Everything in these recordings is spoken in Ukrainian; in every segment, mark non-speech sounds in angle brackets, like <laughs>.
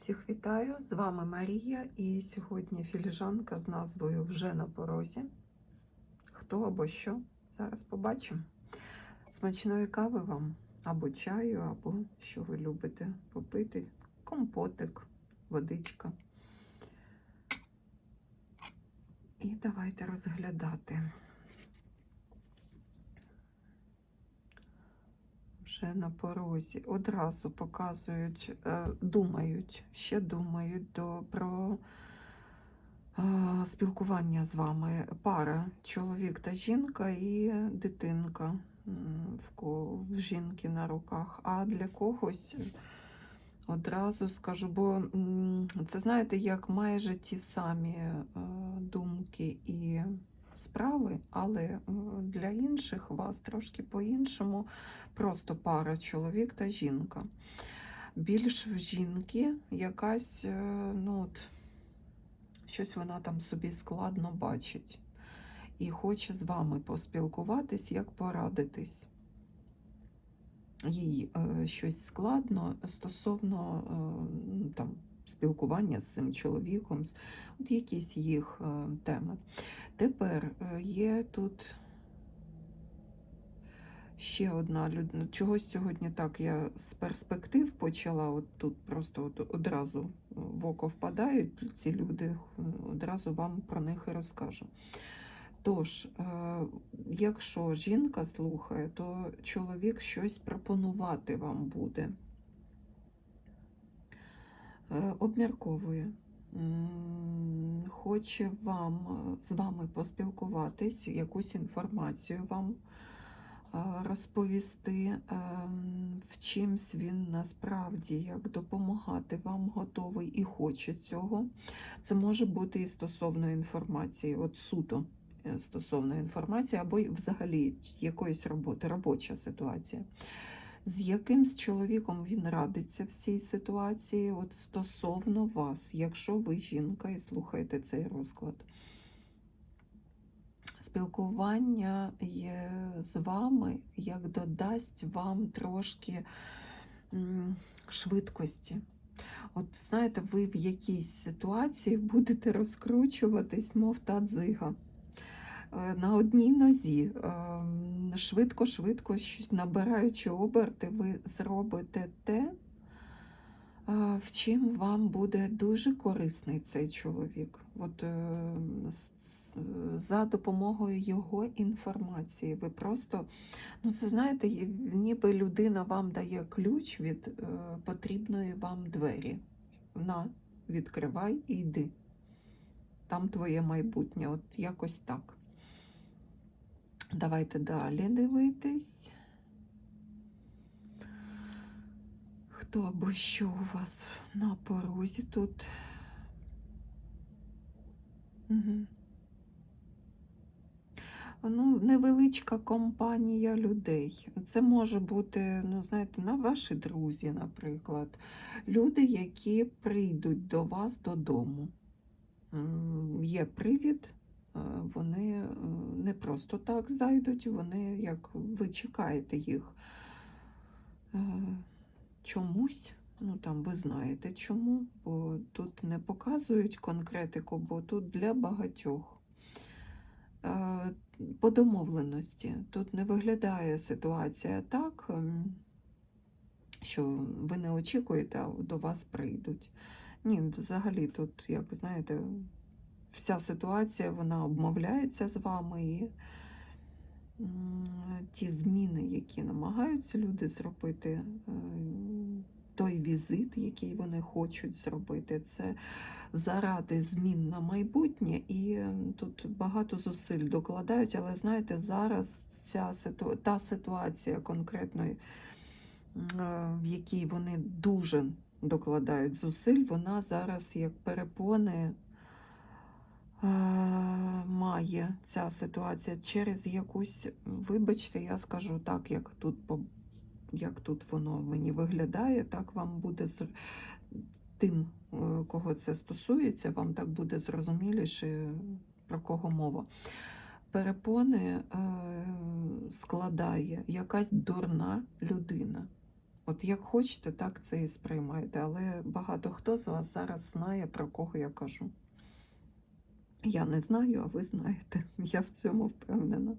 Всіх вітаю! З вами Марія, і сьогодні філіжанка з назвою Вже на порозі. Хто або що? Зараз побачимо. Смачної кави вам або чаю, або що ви любите попити. Компотик, водичка. І давайте розглядати. Вже на порозі одразу показують, е, думають, ще думають до, про е, спілкування з вами. Пара, чоловік та жінка і дитинка в, жінки на руках. А для когось одразу скажу, бо це знаєте, як майже ті самі е, думки і справи, але е, для інших вас трошки по-іншому просто пара чоловік та жінка. Більш в жінки якась, е, ну от, щось вона там собі складно бачить. І хоче з вами поспілкуватись, як порадитись. Їй е, щось складно стосовно там, спілкування з цим чоловіком, от якісь їх е, теми. Тепер е, є тут ще одна людина. Чогось сьогодні так я з перспектив почала. От тут просто от одразу в око впадають ці люди, одразу вам про них і розкажу. Тож, е, якщо жінка слухає, то чоловік щось пропонувати вам буде. Е, Обмірковує. Хоче вам е, з вами поспілкуватись, якусь інформацію вам е, розповісти, ем, в чимсь він насправді як допомагати вам готовий і хоче цього. Це може бути і стосовно інформації, от суто стосовно інформації, або взагалі якоїсь роботи, робоча ситуація. З яким з чоловіком він радиться в цій ситуації, от стосовно вас, якщо ви жінка і слухаєте цей розклад. Спілкування з вами, як додасть вам трошки швидкості. От знаєте, ви в якійсь ситуації будете розкручуватись, мов та дзига. Е, На одній нозі, ем, швидко-швидко, набираючи оберти, ви зробите те, е, в чим вам буде дуже корисний цей чоловік. От, е, за допомогою його інформації. Ви просто, ну це знаєте, ніби людина вам дає ключ від потрібної вам двері. На, відкривай і йди. Там твоє майбутнє, от якось так. Давайте далі дивитись. Хто або що у вас на порозі тут? Угу. Ну, невеличка компанія людей. Це може бути, ну, знаєте, на ваші друзі, наприклад, люди, які прийдуть до вас додому. Є привід, вони е, не просто так зайдуть, вони як ви чекаєте їх е, чомусь. Ну там ви знаєте чому, бо тут не показують конкретику, бо тут для багатьох. Е, По домовленості тут не виглядає ситуація так, ем, що ви не очікуєте, а до вас прийдуть. Ні, взагалі тут, як знаєте, вся ситуація вона обмовляється з вами і ті зміни, які намагаються люди зробити, е, той візит, який вони хочуть зробити, це заради змін на майбутнє, і е, тут багато зусиль докладають, але знаєте, зараз ця ситу... та ситуація конкретно, е, в якій вони дуже докладають зусиль, вона зараз як перепони має ця ситуація через якусь, вибачте, я скажу так, як тут, як тут воно мені виглядає, так вам буде з тим, е, кого це стосується, вам так буде зрозуміліше, про кого мова. Перепони е, складає якась дурна людина. От як хочете, так це і сприймайте. Але багато хто з вас зараз знає, про кого я кажу. Я не знаю, а ви знаєте. Я в цьому впевнена.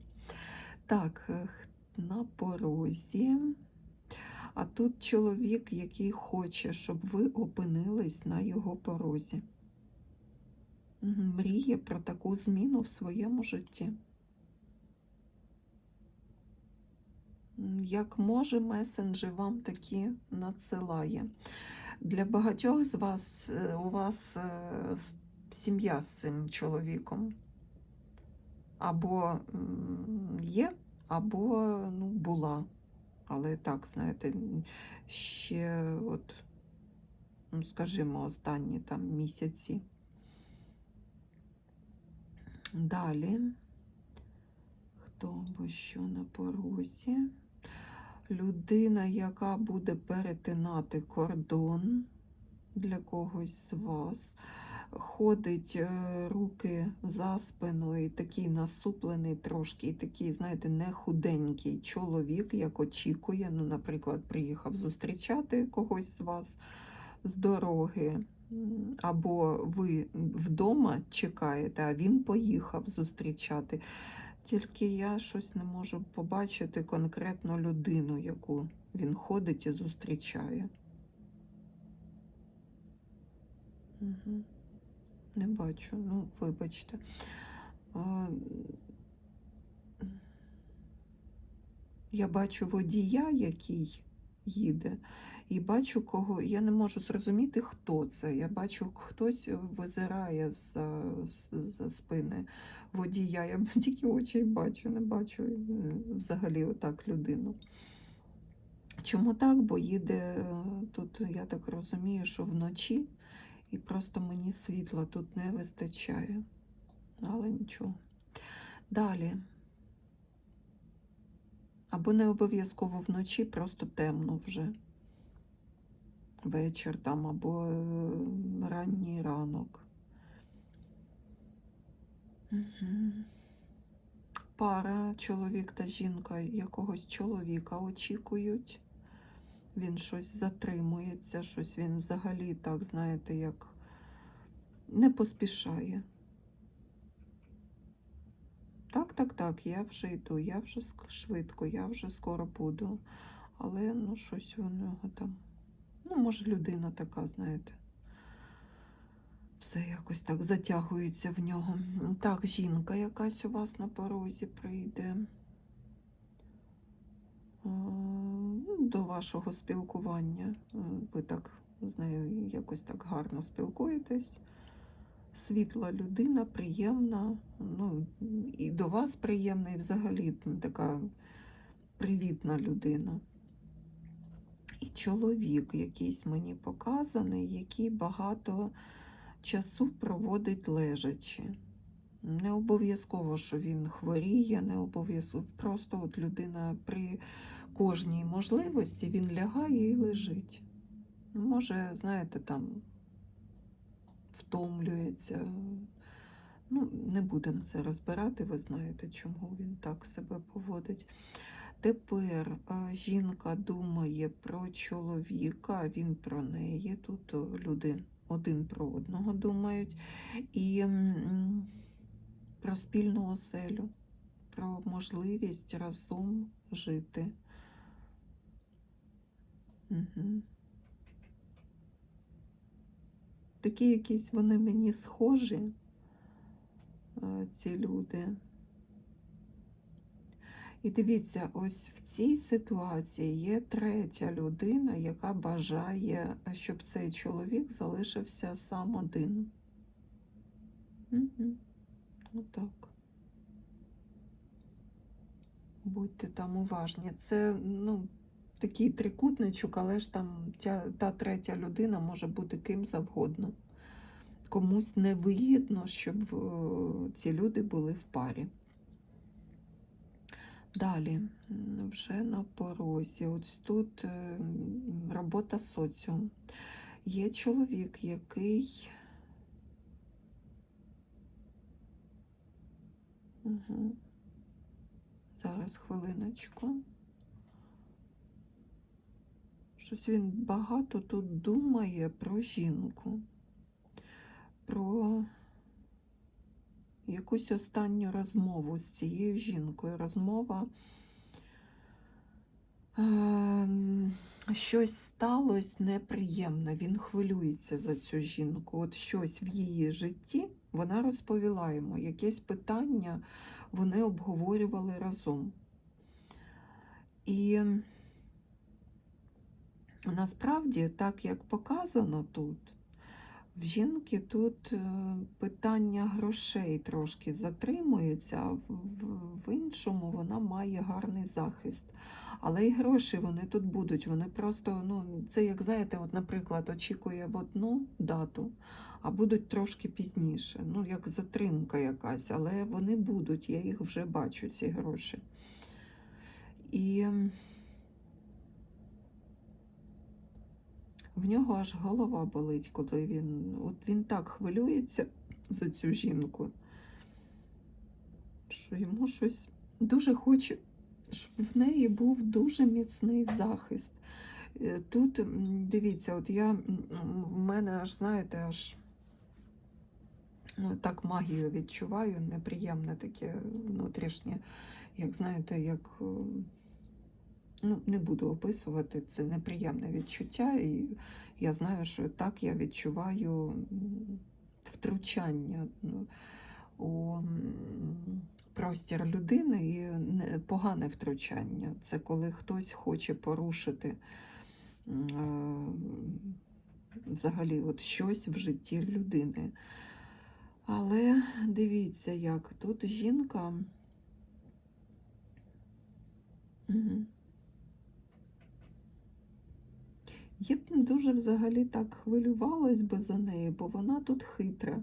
Так, е, на порозі. А тут чоловік, який хоче, щоб ви опинились на його порозі. Мріє про таку зміну в своєму житті. Як може, месенджі вам такі надсилає. Для багатьох з вас е, у вас е, сім'я з цим чоловіком. Або є, або ну, була. Але так, знаєте, ще, от, ну, скажімо, останні там місяці. Далі. Хто або що на порозі? Людина, яка буде перетинати кордон для когось з вас, ходить е, руки за спиною, такий насуплений трошки, і такий, знаєте, не худенький чоловік, як очікує. Ну, наприклад, приїхав зустрічати когось з вас з дороги. Або ви вдома чекаєте, а він поїхав зустрічати. Тільки я щось не можу побачити конкретну людину, яку він ходить і зустрічає. Угу. Не бачу, ну, вибачте. Я бачу водія, який їде, і бачу кого. Я не можу зрозуміти, хто це. Я бачу, хтось визирає за, за спини водія. Я <laughs> тільки очі бачу, не бачу взагалі отак людину. Чому так? Бо їде е, тут, я так розумію, що вночі, і просто мені світла тут не вистачає. Але нічого. Далі. Або не обов'язково вночі, просто темно вже. Вечір там, або е, ранній ранок. Угу. Пара, чоловік та жінка якогось чоловіка очікують. Він щось затримується, щось він взагалі, так, знаєте, як не поспішає. Так, так, так, я вже йду, я вже швидко, я вже скоро буду. Але ну, щось у нього там. Ну, може, людина така, знаєте. Все якось так затягується в нього. Так, жінка якась у вас на порозі прийде. Ну, До вашого спілкування. Е, Ви так з нею якось так гарно спілкуєтесь. Світла людина, приємна, ну, і до вас приємна, і взагалі така привітна людина. І чоловік якийсь мені показаний, який багато часу проводить лежачи. Не обов'язково, що він хворіє, не обов'язково. Просто от людина при кожній можливості він лягає і лежить. Може, знаєте, там втомлюється. Ну, не будемо це розбирати, ви знаєте, чому він так себе поводить. Тепер е, жінка думає про чоловіка, він про неї. Тут люди один про одного думають. І про спільну оселю, про можливість разом жити. Угу. Такі якісь вони мені схожі, е, ці люди. І дивіться, ось в цій ситуації є третя людина, яка бажає, щоб цей чоловік залишився сам один. Угу. Отак. Будьте там уважні. Це ну, такий трикутничок, але ж там ця, та третя людина може бути ким завгодно. Комусь невигідно, щоб е, ці люди були в парі. Далі, вже на порозі. Ось тут е, робота соціум. Є чоловік, який. Угу. Зараз хвилиночку. Щось він багато тут думає про жінку, про якусь останню розмову з цією жінкою. Розмова. ем, Щось сталося неприємне, він хвилюється за цю жінку. От щось в її житті вона розповіла йому, якесь питання вони обговорювали разом. І насправді, так як показано тут, в жінки тут е, питання грошей трошки затримується, а в, іншому вона має гарний захист. Але і гроші вони тут будуть. Вони просто, ну, це як знаєте, от, наприклад, очікує в одну дату, а будуть трошки пізніше. Ну, як затримка якась, але вони будуть, я їх вже бачу, ці гроші. І в нього аж голова болить, коли він. От він так хвилюється за цю жінку, що йому щось дуже хоче, щоб в неї був дуже міцний захист. Е, Тут дивіться, от я в мене аж, знаєте, аж ну, так магію відчуваю, неприємне таке внутрішнє, як знаєте, як. Ну, не буду описувати, це неприємне відчуття, і я знаю, що так я відчуваю втручання ну, у простір людини і не- погане втручання. Це коли хтось хоче порушити е, взагалі от щось в житті людини. Але дивіться, як тут жінка. Мгм. Я б не дуже взагалі так хвилювалась би за неї, бо вона тут хитра,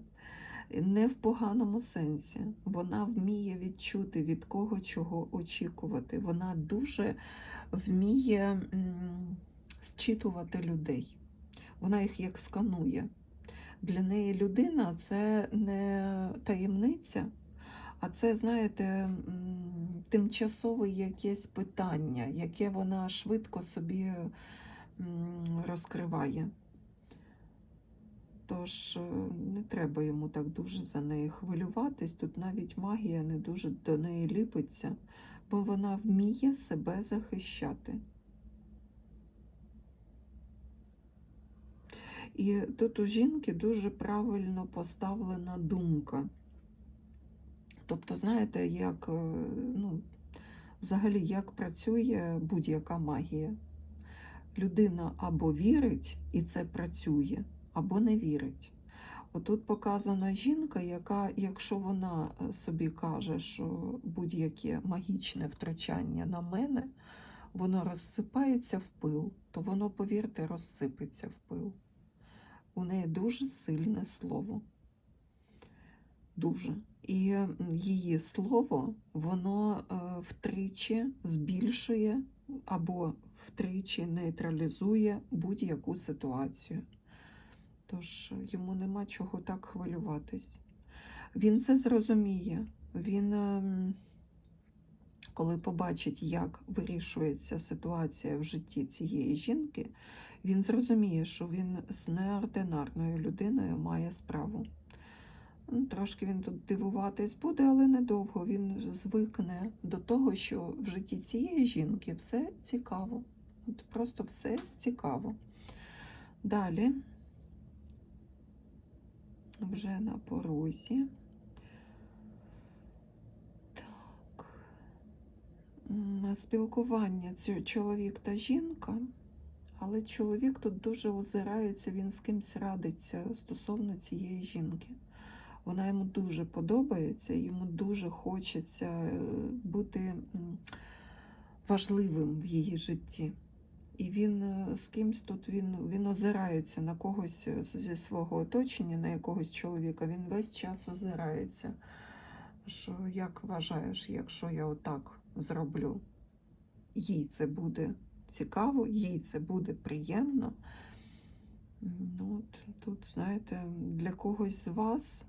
не в поганому сенсі. Вона вміє відчути від кого чого очікувати. Вона дуже вміє зчитувати людей. Вона їх як сканує. Для неї людина це не таємниця, а це, знаєте, тимчасове якесь питання, яке вона швидко собі розкриває. Тож е, не треба йому так дуже за неї хвилюватись. Тут навіть магія не дуже до неї ліпиться, бо вона вміє себе захищати. І тут у жінки дуже правильно поставлена думка. Тобто, знаєте, як, е, ну, взагалі, як працює будь-яка магія. Людина або вірить, і це працює, або не вірить. Отут показана жінка, яка, якщо вона е, собі каже, що будь-яке магічне втручання на мене, воно розсипається в пил, то воно, повірте, розсипеться в пил. У неї дуже сильне слово. Дуже. І її слово, воно е, втричі збільшує або втричі нейтралізує будь-яку ситуацію. Тож йому нема чого так хвилюватись. Він це зрозуміє. Він, ем, коли побачить, як вирішується ситуація в житті цієї жінки, він зрозуміє, що він з неординарною людиною має справу. Ну, Трошки він тут дивуватись буде, але недовго він звикне до того, що в житті цієї жінки все цікаво. От просто все цікаво. Далі, вже на порозі. Так. Спілкування це чоловік та жінка, але чоловік тут дуже озирається, він з кимсь радиться стосовно цієї жінки. Вона йому дуже подобається, йому дуже хочеться е, бути важливим в її житті. І він е, з кимсь тут він, він озирається на когось е, зі свого оточення, на якогось чоловіка. Він весь час озирається. Що як вважаєш, якщо я отак зроблю, їй це буде цікаво, їй це буде приємно. Ну, от, тут, знаєте, для когось з вас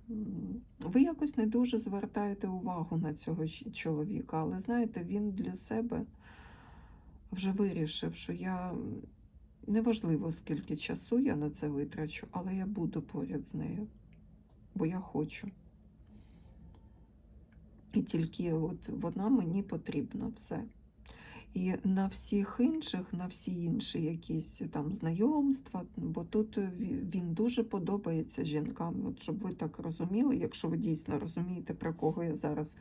ви якось не дуже звертаєте увагу на цього чоловіка, але знаєте, він для себе вже вирішив, що я, Неважливо, скільки часу я на це витрачу, але я буду поряд з нею, бо я хочу. І тільки от вона мені потрібна все. І на всіх інших, на всі інші якісь там знайомства, бо тут він дуже подобається жінкам. От щоб ви так розуміли, якщо ви дійсно розумієте, про кого я зараз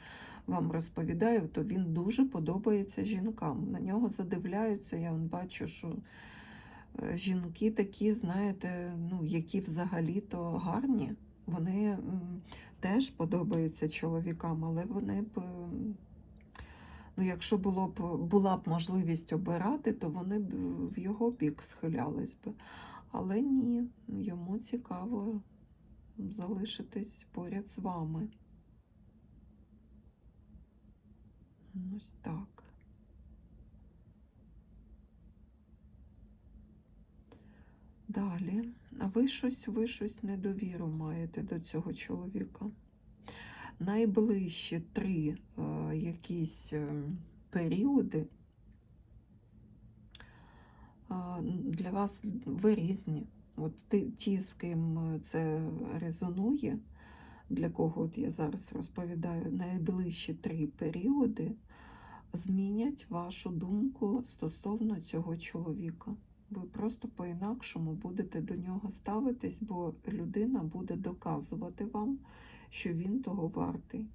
вам розповідаю, то він дуже подобається жінкам. На нього задивляються. Я вон бачу, що е, жінки такі, знаєте, ну, які взагалі-то гарні, вони теж подобаються чоловікам, але вони б. Ну, якщо було б, була б можливість обирати, то вони б в його бік схилялись би. Але ні, йому цікаво залишитись поряд з вами. Ось так. Далі. А ви щось, ви щось недовіру маєте до цього чоловіка. Найближчі три е, якісь е, періоди е, для вас ви різні. От ті, з ким це резонує, для кого от я зараз розповідаю, найближчі три періоди змінять вашу думку стосовно цього чоловіка. Ви просто по-інакшому будете до нього ставитись, бо людина буде доказувати вам, що він того вартий.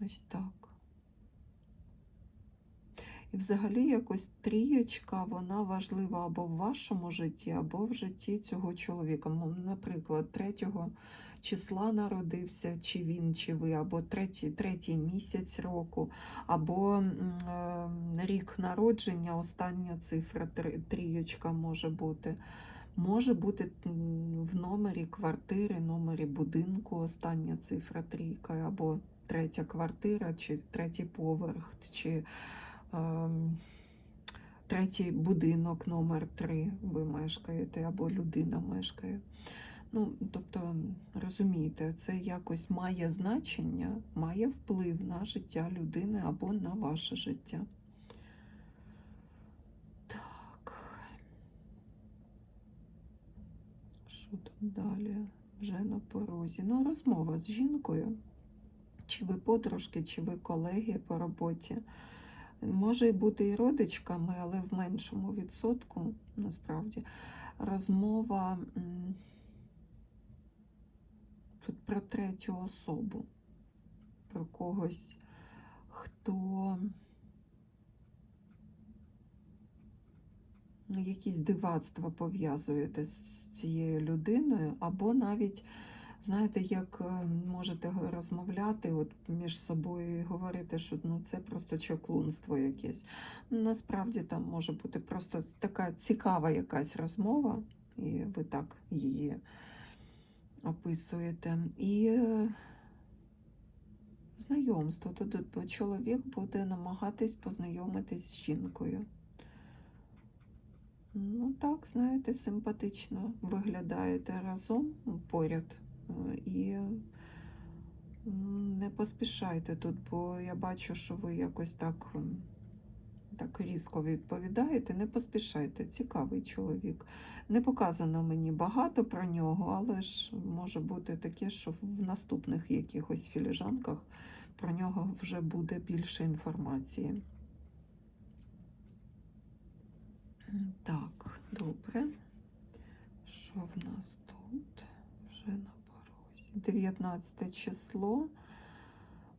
Ось так. І взагалі якось трієчка, вона важлива або в вашому житті, або в житті цього чоловіка. Наприклад, 3 числа народився, чи він, чи ви, або третій, третій місяць року, або е, рік народження, остання цифра трієчка може бути. Може бути в номері квартири, номері будинку остання цифра трійка, або третя квартира, чи третій поверх, чи ем, третій будинок номер 3 ви мешкаєте, або людина мешкає. Ну, тобто, розумієте, це якось має значення, має вплив на життя людини або на ваше життя. Так. Там далі? Вже на порозі. Ну, розмова з жінкою. Чи ви подружки, чи ви колеги по роботі. Може й бути і родичками, але в меншому відсотку, насправді, розмова тут про третю особу, про когось, хто якісь дивацтва пов'язуєте з цією людиною, або навіть, знаєте, як е, можете розмовляти от між собою і говорити, що ну, це просто чаклунство якесь. Ну, Насправді там може бути просто така цікава якась розмова, і ви так її описуєте. І е, знайомство. Тут чоловік буде намагатись познайомитись з жінкою. Ну так, знаєте, симпатично виглядаєте разом поряд. Е, І не поспішайте тут, бо я бачу, що ви якось так, так різко відповідаєте. Не поспішайте, цікавий чоловік. Не показано мені багато про нього, але ж може бути таке, що в наступних якихось філіжанках про нього вже буде більше інформації. Так, добре. Що в нас тут? Вже на порозі. 19 число.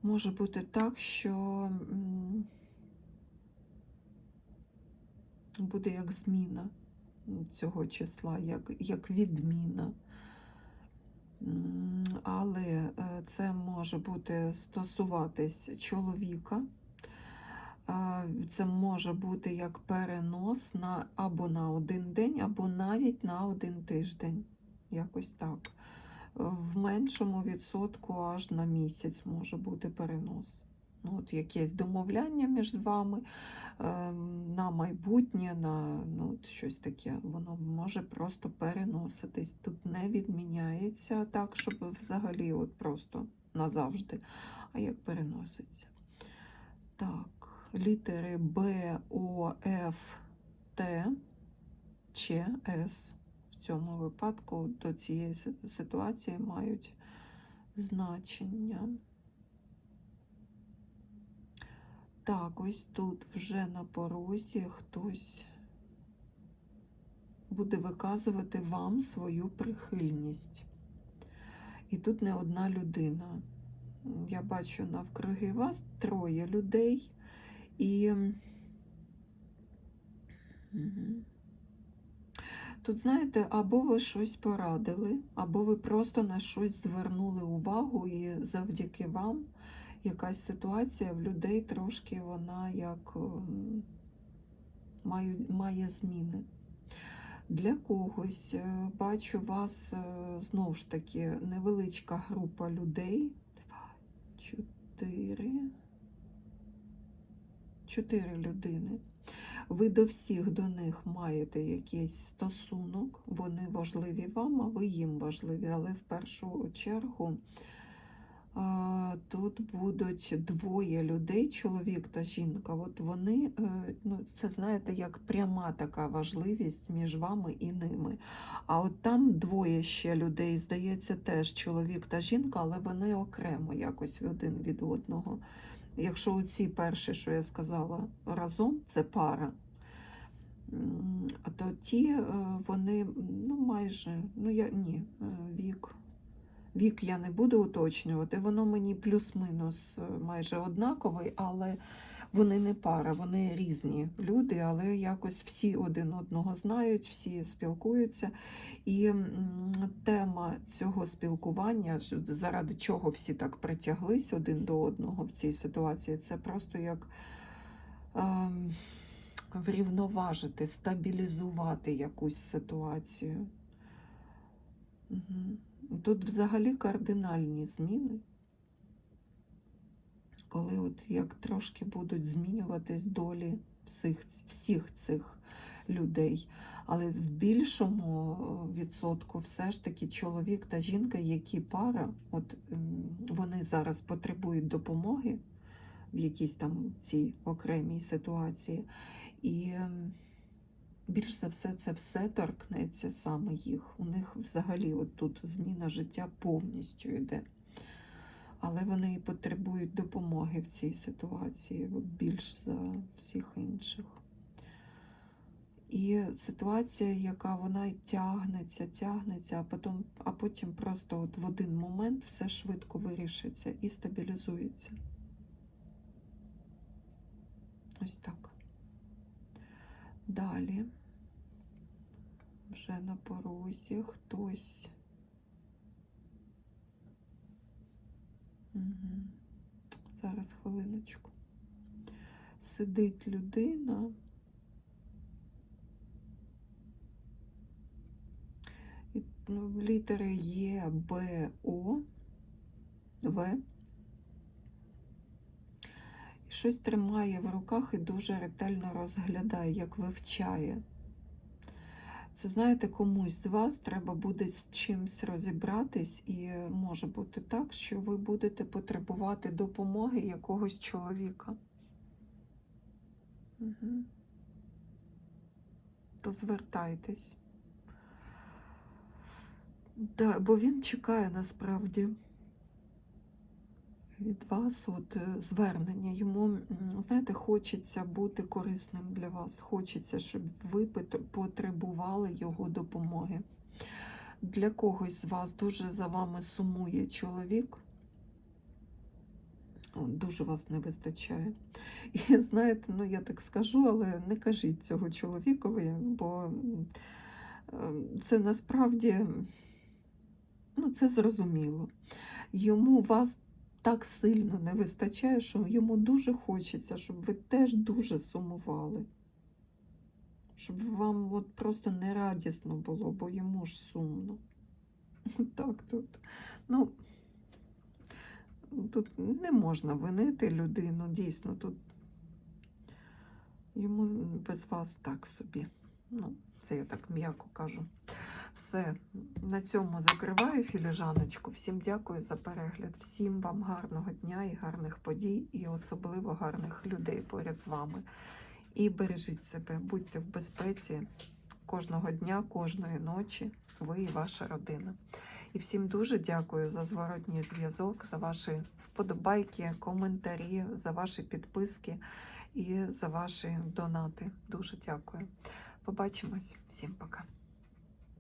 Може бути так, що буде як зміна цього числа, як, як відміна. Але е, це може бути стосуватись чоловіка. Це може бути як перенос на або на один день, або навіть на один тиждень. Якось так. В меншому відсотку аж на місяць може бути перенос. Ну, от якесь домовляння між вами ем, на майбутнє, на ну, щось таке, воно може просто переноситись. Тут не відміняється так, щоб взагалі от просто назавжди, а як переноситься. Так, літери Б, О, Ф, Т. Ч, С в цьому випадку до цієї ситуації мають значення. Так, ось тут вже на порозі хтось буде виказувати вам свою прихильність. І тут не одна людина. Я бачу навкруги вас троє людей, і тут, знаєте, або ви щось порадили, або ви просто на щось звернули увагу, і завдяки вам якась ситуація в людей трошки вона як має, має зміни. Для когось е, бачу вас е, знову ж таки невеличка група людей. Два, чотири. Чотири людини. Ви до всіх до них маєте якийсь стосунок, вони важливі вам, а ви їм важливі. Але в першу чергу а, тут будуть двоє людей, чоловік та жінка. От вони, е, ну, це знаєте, як пряма така важливість між вами і ними. А от там двоє ще людей, здається, теж чоловік та жінка, але вони окремо якось один від одного. Якщо оці перші, що я сказала, разом це пара, то ті е, вони ну, майже, ну я ні, е, вік. Вік я не буду уточнювати, воно мені плюс-мінус е, майже однаковий, але вони не пара, вони різні люди, але якось всі один одного знають, всі спілкуються. І тема цього спілкування, заради чого всі так притяглись один до одного в цій ситуації, це просто як ем, врівноважити, стабілізувати якусь ситуацію. Тут взагалі кардинальні зміни, коли от як трошки будуть змінюватись долі всіх, всіх цих людей. Але в більшому е, відсотку все ж таки чоловік та жінка, які пара, от вони зараз потребують допомоги в якійсь там цій окремій ситуації. І більш за все, це все торкнеться саме їх. У них взагалі от тут зміна життя повністю йде. Але вони і потребують допомоги в цій ситуації більш за всіх інших. І ситуація, яка вона тягнеться, тягнеться, а потім, а потім просто от в один момент все швидко вирішиться і стабілізується. Ось так. Далі. Вже на порозі хтось. Зараз хвилиночку. Сидить людина. Ну, літери Є, Б, О, В. Щось тримає в руках і дуже ретельно розглядає, як вивчає. Це, знаєте, комусь з вас треба буде з чимось розібратись, і може бути так, що ви будете потребувати допомоги якогось чоловіка. Угу. То звертайтесь. Да, бо він чекає насправді від вас от, е, звернення. Йому, знаєте, хочеться бути корисним для вас. Хочеться, щоб ви потребували його допомоги. Для когось з вас дуже за вами сумує чоловік. Дуже вас не вистачає. І знаєте, ну я так скажу, але не кажіть цього чоловікові, бо е, це насправді ну, це зрозуміло. Йому вас так сильно не вистачає, що йому дуже хочеться, щоб ви теж дуже сумували. Щоб вам от просто не радісно було, бо йому ж сумно. <laughs> Так тут. Ну, тут не можна винити людину, дійсно, тут йому без вас так собі. Ну, це я так м'яко кажу. Все, на цьому закриваю філіжаночку. Всім дякую за перегляд. Всім вам гарного дня і гарних подій, і особливо гарних людей поряд з вами. І бережіть себе, будьте в безпеці, кожного дня, кожної ночі, ви і ваша родина. І всім дуже дякую за зворотній зв'язок, за ваші вподобайки, коментарі, за ваші підписки і за ваші донати. Дуже дякую. Побачимось. Всім пока.